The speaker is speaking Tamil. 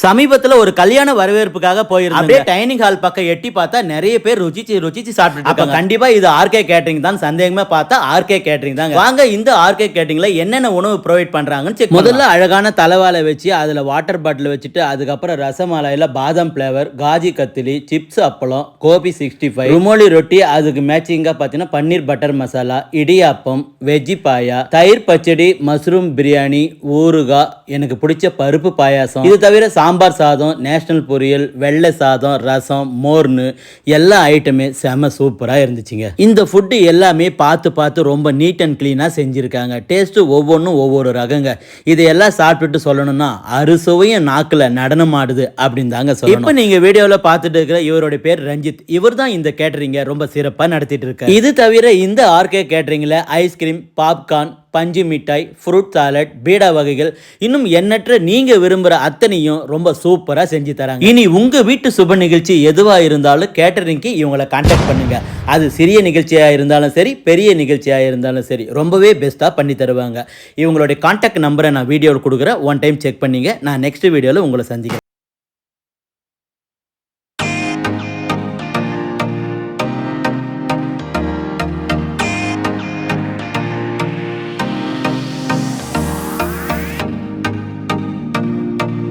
சமீபத்துல ஒரு கல்யாண வரவேற்புக்காக போயிருந்தோம் அப்படியே டைனிங் ஹால் பக்கம் எட்டி பார்த்தா நிறைய பேர் ருச்சிச்சு ருச்சிச்சு சாப்பிட்டு அப்ப கண்டிப்பா இது ஆர்கே கேட்டரிங் தான். சந்தேகமா பார்த்தா ஆர்கே கேட்டரிங் தான் வாங்க இந்த ஆர்கே கேட்டரிங்ல என்னென்ன உணவு ப்ரொவைட் பண்றாங்கன்னு செக் முதல்ல அழகான தலைவாழை வச்சு அதுல வாட்டர் பாட்டில் வச்சுட்டு அதுக்கப்புறம் ரசமலாயில பாதாம் ஃபிளேவர் காஜி கத்திலி சிப்ஸ் அப்பளம் கோபி சிக்ஸ்டி ஃபைவ் ருமோலி ரொட்டி அதுக்கு மேட்சிங்கா பார்த்தீங்கன்னா பன்னீர் பட்டர் மசாலா இடியாப்பம் வெஜ்ஜி பாயா தயிர் பச்சடி மஷ்ரூம் பிரியாணி ஊறுகாய் எனக்கு பிடிச்ச பருப்பு பாயாசம். இது தவிர சாம்பார் சாதம் நேஷனல் பொரியல் வெள்ளை சாதம் ரசம் மோர்னு எல்லா ஐட்டமே செம சூப்பராக இருந்துச்சுங்க. இந்த ஃபுட்டு எல்லாமே பார்த்து பார்த்து ரொம்ப நீட் அண்ட் க்ளீனாக செஞ்சுருக்காங்க. டேஸ்ட்டு ஒவ்வொன்றும் ஒவ்வொரு ரகங்க. இதையெல்லாம் சாப்பிட்டுட்டு சொல்லணும்னா அறுசுவையும் நாக்கில் நடனம் ஆடுது அப்படின்னு தாங்க சொல்லணும். இப்போ நீங்கள் வீடியோவில் பார்த்துட்டு இருக்கிற இவருடைய பேர் ரஞ்சித். இவர் தான் இந்த கேட்டரிங்கை ரொம்ப சிறப்பாக நடத்திட்டு இருக்காரு. இது தவிர இந்த ஆர்கே கேட்டரிங்கில் ஐஸ்கிரீம் பாப்கார்ன் பஞ்சு மிட்டாய் ஃப்ரூட் சாலட் பீடா வகைகள். இன்னும் எண்ணற்ற நீங்க விரும்புற அத்தனையும் ரொம்ப சூப்பரா செஞ்சு தராங்க. இனி உங்க வீட்டு சுப நிகழ்ச்சி எதுவா இருந்தாலும் கேட்டரிங்க்கு இவங்களை கான்டாக்ட் பண்ணுங்க. அது சிறிய நிகழ்ச்சியாக இருந்தாலும் சரி பெரிய நிகழ்ச்சியாக இருந்தாலும் சரி ரொம்பவே பெஸ்ட்டாக பண்ணி தருவாங்க. இவங்களுடைய கான்டாக்ட் நம்பரை நான் வீடியோவில் கொடுக்குறேன். ஒன் டைம் செக் பண்ணிங்க. நான் நெக்ஸ்ட் வீடியோவில் உங்களை சந்திக்கிறேன்.